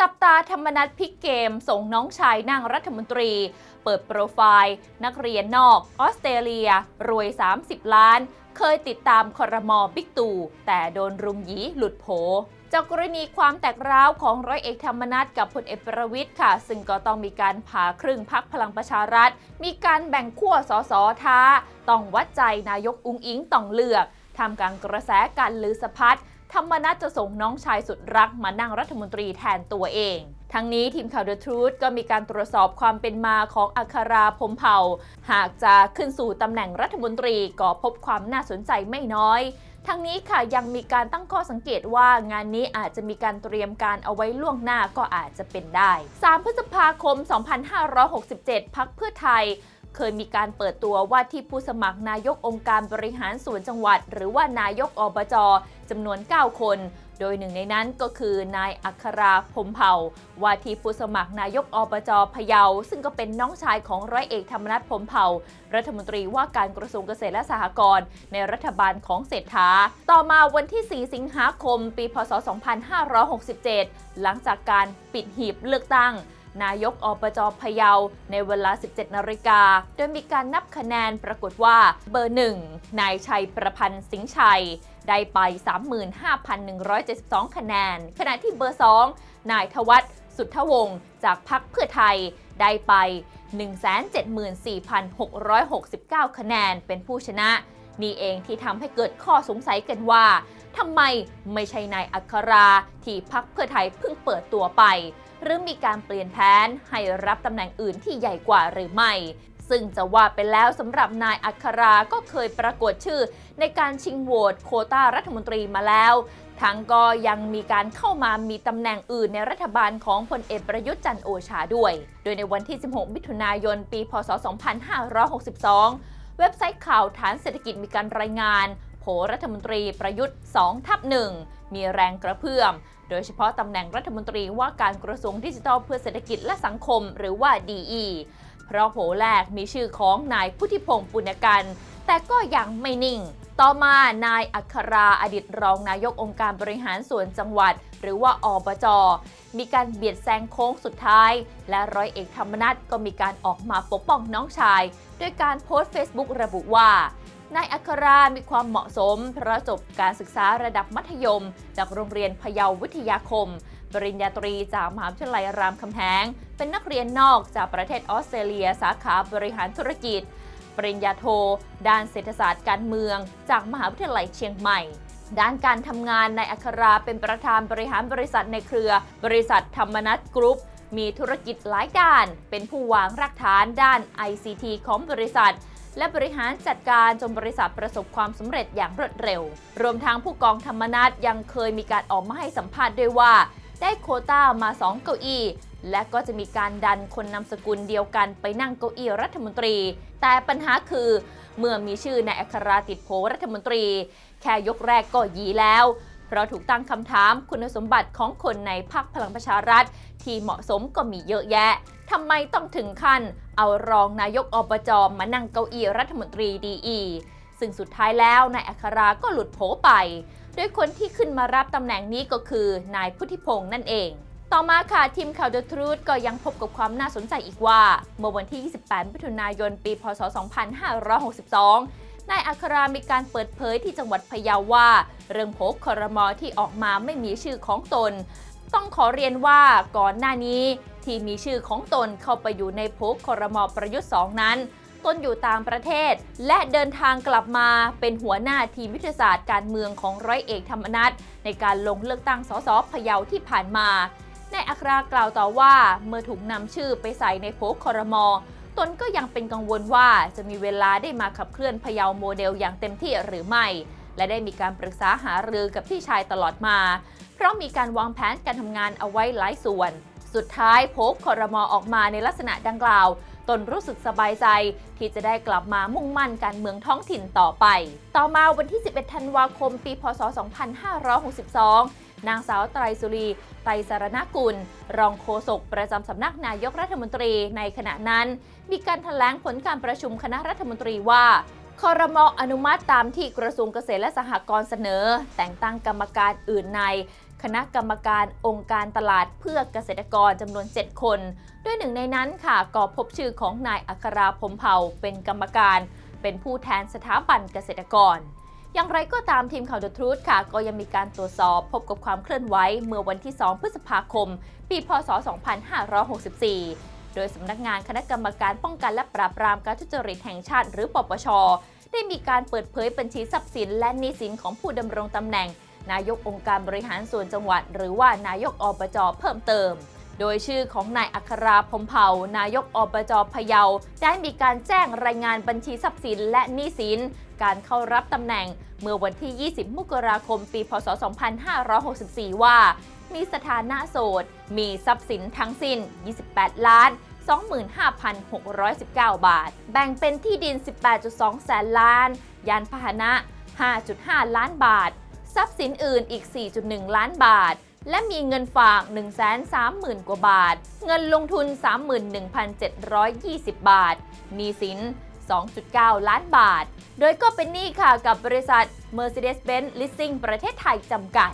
จับตาธรรมนัฐพิกเกม ส่งน้องชายนั่งรัฐมนตรี เปิดโปรไฟล์ นักเรียนนอกออสเตรเลีย รวย 30 ล้าน เคยติดตามคอรมอบิ๊กตู่แต่โดนรุมหยีหลุดโผจากกรณีความแตกร้าวของร้อยเอกธรรมนัฐกับพลเอกประวิทย์ค่ะ ซึ่งก็ต้องมีการผ่าครึ่งพักพลังประชารัฐ มีการแบ่งขั้วสสท้า ต้องวัดใจนายกอุงอิงต้องเลือกทำกางกระแสการลือสะพัด ธรรมนัฐจะส่งน้องชายสุดรักมานั่งรัฐมนตรีแทนตัวเอง ทั้งนี้ทีมข่าว The Truth ก็มีการตรวจสอบความเป็นมาของอัคราพมเผ่า หากจะขึ้นสู่ตำแหน่งรัฐมนตรีก็พบความน่าสนใจไม่น้อยทั้งนี้ค่ะยังมีการตั้งข้อสังเกตว่างานนี้อาจจะมีการเตรียมการเอาไว้ล่วงหน้าก็อาจจะเป็นได้ 3 พฤษภาคม 2567 พักเพื่อไทย เคยมีการเปิดตัวว่าที่ผู้สมัครนายกองค์การบริหารส่วนจังหวัด หรือว่านายกอบจจำนวน 9 คน โดยหนึ่งในนั้นก็คือนายอัคราพรมเผ่าว่าที่ผู้สมัครนายกอบจพะเยา ซึ่งก็เป็นน้องชายของร้อยเอกธรรมนัฐพรมเผ่า รัฐมนตรีว่าการกระทรวงเกษตรและสหกรณ์ในรัฐบาลของเศรษฐา ต่อมาวันที่ 4 สิงหาคม ปี พศ 2567 หลังจากการปิดหีบเลือกตั้ง นายกอบจพะเยา ในเวลา 17 นาฬิกา โดยมีการนับคะแนนปรากฏว่าเบอร์ 1 นายชัยประพันธ์สิงห์ชัย ได้ไป 35,172 คะแนน ขณะที่เบอร์ 2 นายทวัฒน์สุทธวงศ์จากพรรคเพื่อไทยได้ไป 174,669 คะแนนเป็นผู้ชนะ นี่เองที่ทำให้เกิดข้อสงสัยกันว่าทำไมไม่ใช่นายอัคราที่พักเพื่อไทยเพิ่งเปิดตัวไป หรือมีการเปลี่ยนแผนให้รับตำแหน่งอื่นที่ใหญ่กว่าหรือไม่ ซึ่งจะว่าไปแล้วสำหรับนายอัคราก็เคยปรากฏชื่อ ในการชิงโหวตโควต้ารัฐมนตรีมาแล้ว ทั้งก็ยังมีการเข้ามามีตำแหน่งอื่นในรัฐบาลของพลเอกประยุทธ์จันโอชาด้วย โดยในวันที่ 16 มิถุนายน ปี พศ 2562เว็บไซต์ข่าวฐานเศรษฐกิจมีการรายงาน ผรัฐมนตรีประยุทธ์2ทับ1มีแรงกระเพื่อม โดยเฉพาะตำแหน่งรัฐมนตรีว่าการกระทรวงดิจิทัลเพื่อเศรษฐกิจและสังคมหรือว่า DE เพราะโผแรกมีชื่อของนายพุทธิพงศ์ปุณกัน แต่ก็ยังไม่นิ่ง ต่อมานายอัคราอดีตรองนายกองค์การบริหารส่วนจังหวัด หรือว่าอบจ มีการเบียดแซงโค้งสุดท้าย และร้อยเอกธรรมนัฐก็มีการออกมาปกป้องน้องชาย ด้วยการโพสต์ Facebook ระบุว่า นายอัครามีความเหมาะสม เพราะจบการศึกษาระดับมัธยม จากโรงเรียนพยาวิทยาคม ปริญญาตรีจากมหาวิทยาลัยรามคำแหง เป็นนักเรียนนอกจากประเทศออสเตรเลีย สาขาบริหารธุรกิจ ปริญญาโท ด้านเศรษฐศาสตร์การเมือง จากมหาวิทยาลัยเชียงใหม่ด้านการทำงานนายอัคราเป็นประธานบริหารบริษัทในเครือ บริษัทธรรมนัตกรุ๊ปมีธุรกิจหลายด้าน เป็นผู้วางรากฐานด้าน ICT ของบริษัท และบริหารจัดการจนบริษัทประสบความสำเร็จอย่างรวดเร็ว รวมทั้งผู้กองธรรมนัตยังเคยมีการออกมาให้สัมภาษณ์ด้วยว่า ได้โคต้ามา 2 เก้าอี้ และก็จะมีการดันคนนามสกุลเดียวกันไปนั่งเก้าอี้รัฐมนตรี แต่ปัญหาคือ เมื่อมีชื่อนายอัคราติดโผรัฐมนตรี แค่ยกแรกก็ยีแล้ว เพราะถูกตั้งคำถามคุณสมบัติของคนในพรรคพลังประชารัฐ ที่เหมาะสมก็มีเยอะแยะทำไมต้องถึงขั้น เอารองนายกอบจมานั่งเก้าอี้รัฐมนตรีดีอีซึ่งสุดท้ายแล้วนายอัคราก็หลุดโผไป โดยคนที่ขึ้นมารับตำแหน่งนี้ก็คือนายพุทธิพงษ์นั่นเอง ต่อมาค่ะทีมข่าว The Truth ก็ยังพบกับความน่าสนใจอีกว่า เมื่อวันที่ 28 มิถุนายน ปี พศ 2562 นายอัครามีการเปิดเผยที่จังหวัดพะเยาว่า เรื่องโผครมอที่ออกมาไม่มีชื่อของตน ต้องขอเรียนว่าก่อนหน้านี้ที่มีชื่อของตนเข้าไปอยู่ในโผครมอประยุทธ์2นั้นตนอยู่ต่างประเทศ และเดินทางกลับมาเป็นหัวหน้าทีมวิทยาศาสตร์การเมืองของร้อยเอกธรรมนัฐในการลงเลือกตั้งสสพะเยาที่ผ่านมานายอัครากล่าวต่อว่าเมื่อถูกนำชื่อไปใส่ในโผครมอ ตนก็ยังเป็นกังวลว่าจะมีเวลาได้มาขับเคลื่อนพะเยาโมเดลอย่างเต็มที่หรือไม่ และได้มีการปรึกษาหารือกับพี่ชายตลอดมา เพราะมีการวางแผนการทำงานเอาไว้หลายส่วน สุดท้ายโผครมอออกมาในลักษณะดังกล่าว ตนรู้สึกสบายใจ ที่จะได้กลับมามุ่งมั่นการเมืองท้องถิ่นต่อไป ต่อมาวันที่ 11 ธันวาคม ปี พศ 2562 นางสาวไตรสุรี ไตรสารณกุล รองโฆษกประจำสำนักนายกรัฐมนตรีในขณะนั้น มีการแถลงผลการประชุมคณะรัฐมนตรีว่าคอรมออนุมัติตามที่กระทรวงเกษตรและสหกรณ์เสนอ แต่งตั้งกรรมการอื่นใน คณะกรรมการองค์การตลาดเพื่อเกษตรกรจำนวน 7 คน ด้วยหนึ่งในนั้นค่ะก็พบชื่อของนายอัคราพรมเผ่าเป็นกรรมการ เป็นผู้แทนสถาบันเกษตรกร อย่างไรก็ตามทีมข่าว The Truth ค่ะ ก็ยังมีการตรวจสอบพบกับความเคลื่อนไหวเมื่อวันที่ 2 พฤษภาคม ปีพศ 2564 โดยสำนักงานคณะกรรมการป้องกันและปราบปรามการทุจริตแห่งชาติ หรือปปช ได้มีการเปิดเผยบัญชีทรัพย์สิน และหนี้สินของผู้ดำรงตำแหน่ง นายกองค์การบริหารส่วนจังหวัด หรือว่านายกอบจเพิ่มเติม โดยชื่อของนายอัคราพมเผานายกอบจพะเยา ได้มีการแจ้งรายงานบัญชีทรัพย์สินและหนี้สิน การเข้ารับตำแหน่งเมื่อวันที่ 20 มกราคม ปี พศ 2564 ว่า มีสถานะโสด มีทรัพย์สินทั้งสิ้น 28 ล้าน25,619 บาท แบ่งเป็นที่ดิน 18.2 แสนล้าน ยานพาหนะ 5.5 ล้านบาท ทรัพย์สินอื่นอีก 4.1 ล้านบาท และมีเงินฝาก 130,000 กว่าบาท เงินลงทุน 31,720 บาทหนี้สิน 2.9 ล้านบาท โดยก็เป็นหนี้ค่ะกับบริษัท Mercedes-Benz Leasing ประเทศไทยจำกัด